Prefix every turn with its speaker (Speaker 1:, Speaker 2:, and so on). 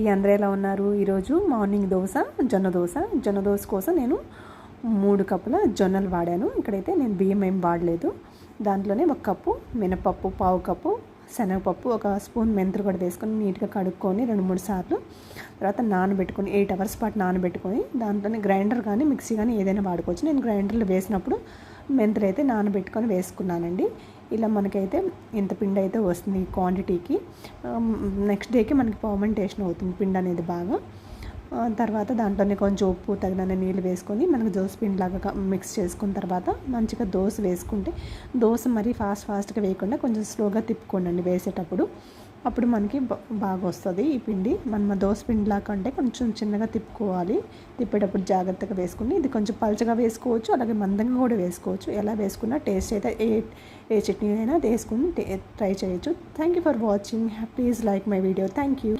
Speaker 1: ఈ అందరూ ఎలా ఉన్నారు ఈరోజు మార్నింగ్ దోశ జొన్న దోశ. జొన్న దోశ కోసం నేను మూడు కప్పుల జొన్నలు వాడాను. ఇక్కడైతే నేను బియ్యం ఏం వాడలేదు. దాంట్లోనే ఒక కప్పు మినపప్పు పావు కప్పు శనగపప్పు ఒక స్పూన్ మెంతులు కూడా వేసుకొని నీట్గా కడుక్కొని రెండు మూడు సార్లు తర్వాత నానబెట్టుకొని ఎయిట్ అవర్స్ పాటు నానబెట్టుకొని దాంట్లోనే గ్రైండర్ కానీ మిక్సీ కానీ ఏదైనా వాడుకోవచ్చు. నేను గ్రైండర్లో వేసినప్పుడు మెంతులు అయితే నానబెట్టుకొని వేసుకున్నానండి. ఇలా మనకైతే ఇంత పిండి అయితే వస్తుంది క్వాంటిటీకి నెక్స్ట్ డేకి మనకి పర్మెంటేషన్ అవుతుంది పిండి అనేది బాగా. తర్వాత దాంట్లోనే కొంచెం ఉప్పు తగినంత నీళ్ళు వేసుకొని మనకు దోశ పిండి లాగా మిక్స్ చేసుకున్న తర్వాత మంచిగా దోశ వేసుకుంటే దోశ మరీ ఫాస్ట్ ఫాస్ట్గా వేయకుండా కొంచెం స్లోగా తిప్పుకోండి వేసేటప్పుడు. అప్పుడు మనకి బాగా వస్తుంది ఈ పిండి. మనం దోశ పిండి అంటే కొంచెం చిన్నగా తిప్పుకోవాలి. తిప్పేటప్పుడు జాగ్రత్తగా వేసుకుని ఇది కొంచెం పలచగా వేసుకోవచ్చు అలాగే మందంగా కూడా వేసుకోవచ్చు. ఎలా వేసుకున్నా టేస్ట్ అయితే ఏ ఏ చట్నీ అయినా వేసుకుని ట్రై చేయొచ్చు. Thank you for watching please like my video thank you